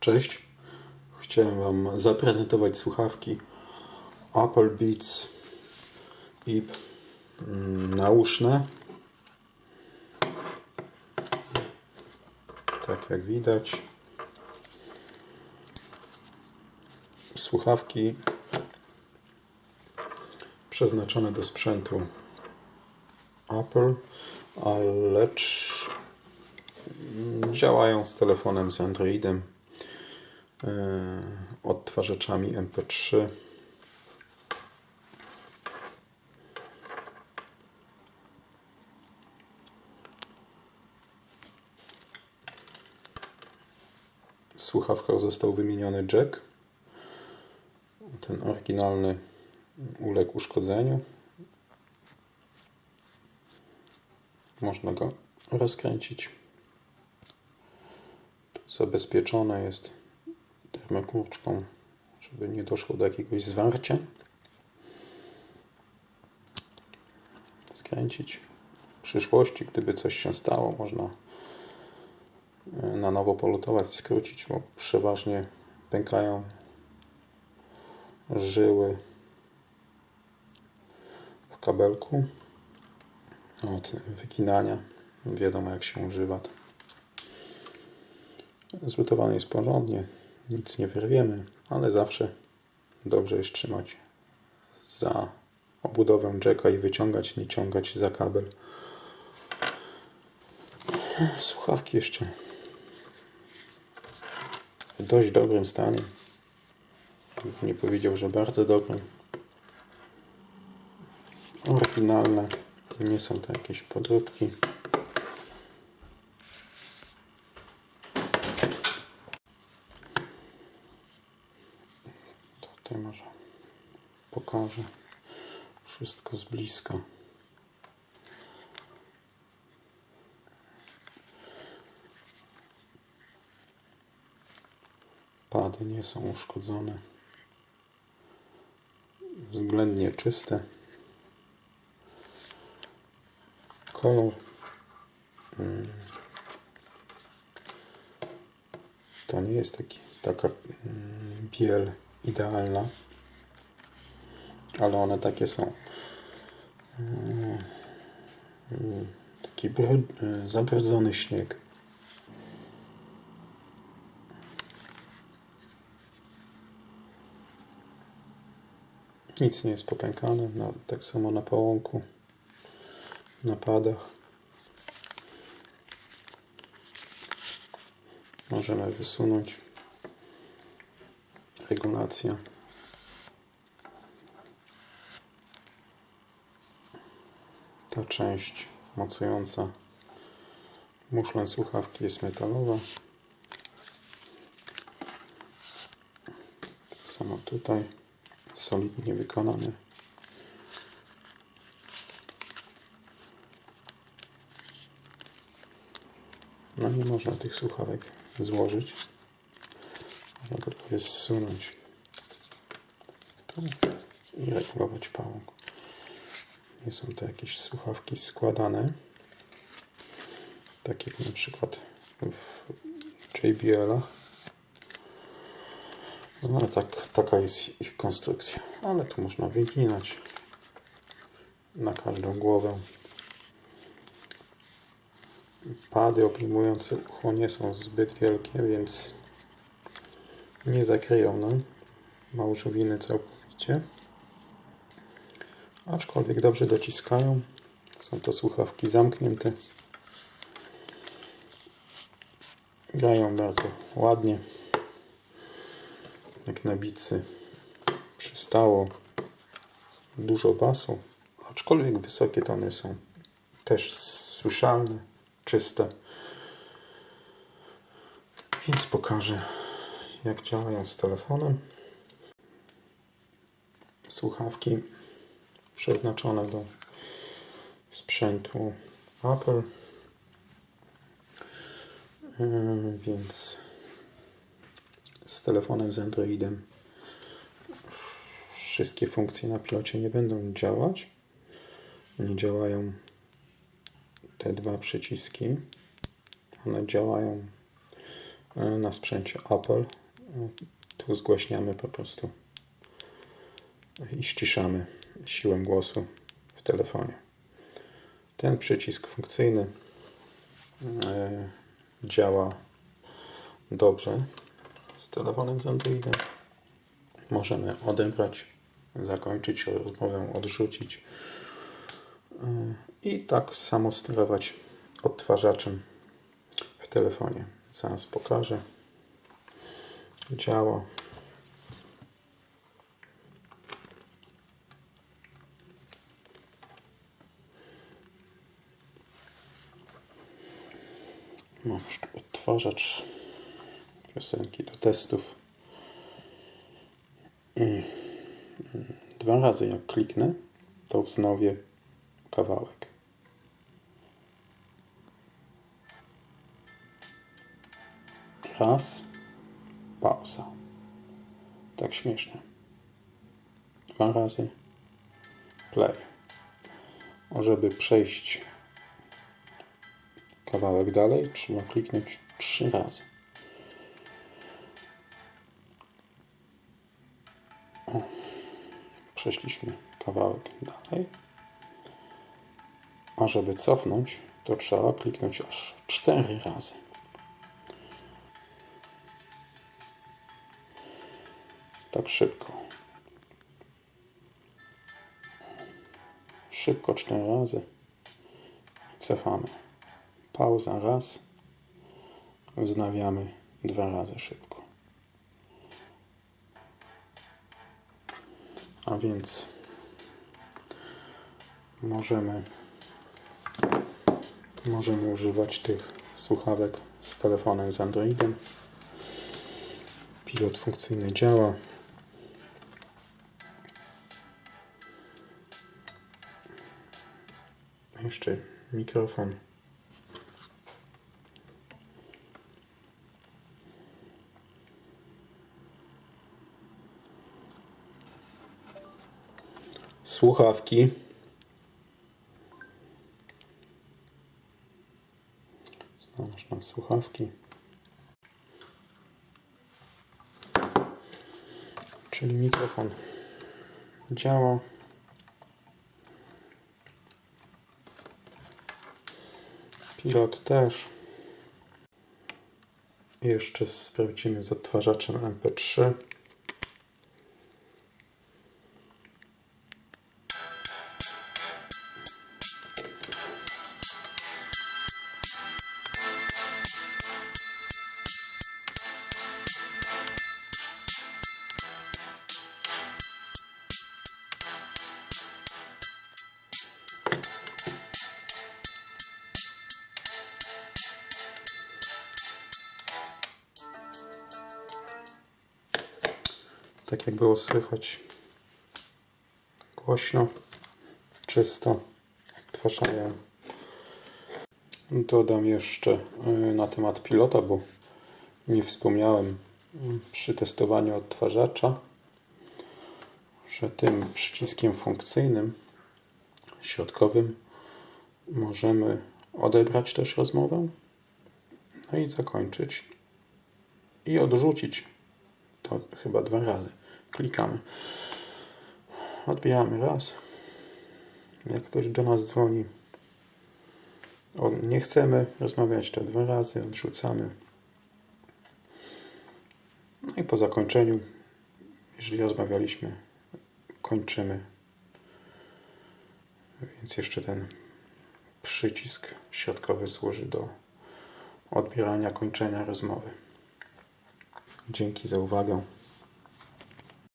Cześć. Chciałem Wam zaprezentować słuchawki Apple Beats IP mm, nauszne. Tak jak widać. Słuchawki przeznaczone do sprzętu Apple, ale mm, działają z telefonem z Androidem odtwarzaczami MP3. W słuchawkach został wymieniony jack. Ten oryginalny uległ uszkodzeniu. Można go rozkręcić. Zabezpieczone jest termokurczką, żeby nie doszło do jakiegoś zwarcia. Skręcić. W przyszłości, gdyby coś się stało, można e, na nowo polutować, skrócić, bo przeważnie pękają żyły w kabelku od wyginania. Wiadomo jak się używa. To. Zlutowany jest porządnie, nic nie wyrwiemy, ale zawsze dobrze jest trzymać za obudowę jacka i wyciągać, nie ciągać za kabel. Słuchawki jeszcze w dość dobrym stanie. Nie powiedział, że bardzo dobrym. Oryginalne. Nie są to jakieś podróbki. Tutaj może pokażę wszystko z bliska. Pady nie są uszkodzone. Względnie czyste. Kolor mm, to nie jest taki, taka mm, biel idealna, ale one takie są. Taki brud, zabrudzony śnieg. Nic nie jest popękane, no, tak samo na połąku, na padach. Możemy wysunąć regulacja. Ta część mocująca muszlę słuchawki jest metalowa. Tak samo tutaj solidnie wykonane. No nie można tych słuchawek złożyć. Można tylko je zsunąć tu i regulować pałąk. Nie są to jakieś słuchawki składane. Tak jak na przykład w JBL-ach. No ale tak, taka jest ich konstrukcja. Ale tu można wyginać na każdą głowę. Pady obejmujące ucho nie są zbyt wielkie, więc nie zakryją nam małżowiny całkowicie. Aczkolwiek dobrze dociskają. Są to słuchawki zamknięte. Grają bardzo ładnie. Jak na bicy przystało. Dużo basu. Aczkolwiek wysokie tony są też słyszalne, czyste. Więc pokażę jak działają z telefonem. Słuchawki przeznaczone do sprzętu Apple. Yy, Więc z telefonem z Androidem wszystkie funkcje na pilocie nie będą działać. Nie działają te dwa przyciski. One działają e, na sprzęcie Apple. Tu zgłaśniamy po prostu i ściszamy siłę głosu w telefonie. Ten przycisk funkcyjny e, działa dobrze z telefonem z Androidem. Możemy odebrać, zakończyć rozmowę, odrzucić e, i tak samo sterować odtwarzaczem w telefonie. Zaraz pokażę. Działa. Mam odtwarzacz piosenki do testów. Dwa razy jak kliknę, to wznowię kawałek. Raz, pauza. Tak śmiesznie. Dwa razy play. O, żeby przejść kawałek dalej, trzeba kliknąć trzy razy. O, przeszliśmy kawałek dalej. A żeby cofnąć, to trzeba kliknąć aż cztery razy. Tak szybko. Szybko cztery razy. Cofamy. Pauza raz. Wznawiamy dwa razy szybko. A więc możemy możemy używać tych słuchawek z telefonem z Androidem. Pilot funkcyjny działa. Jeszcze mikrofon. Słuchawki. Znaleźć nam słuchawki. Czyli mikrofon działa. Pilot też. Jeszcze sprawdzimy z odtwarzaczem MP3. Tak jak było słychać głośno, czysto, odtwarzają. Dodam jeszcze y, na temat pilota, bo nie wspomniałem y, przy testowaniu odtwarzacza, że tym przyciskiem funkcyjnym, środkowym, możemy odebrać też rozmowę, no i zakończyć i odrzucić to chyba dwa razy. Klikamy. Odbieramy raz. Jak ktoś do nas dzwoni, o, nie chcemy rozmawiać, to dwa razy odrzucamy. No i po zakończeniu, jeżeli rozmawialiśmy, kończymy. Więc jeszcze ten przycisk środkowy służy do odbierania, kończenia rozmowy. Dzięki za uwagę.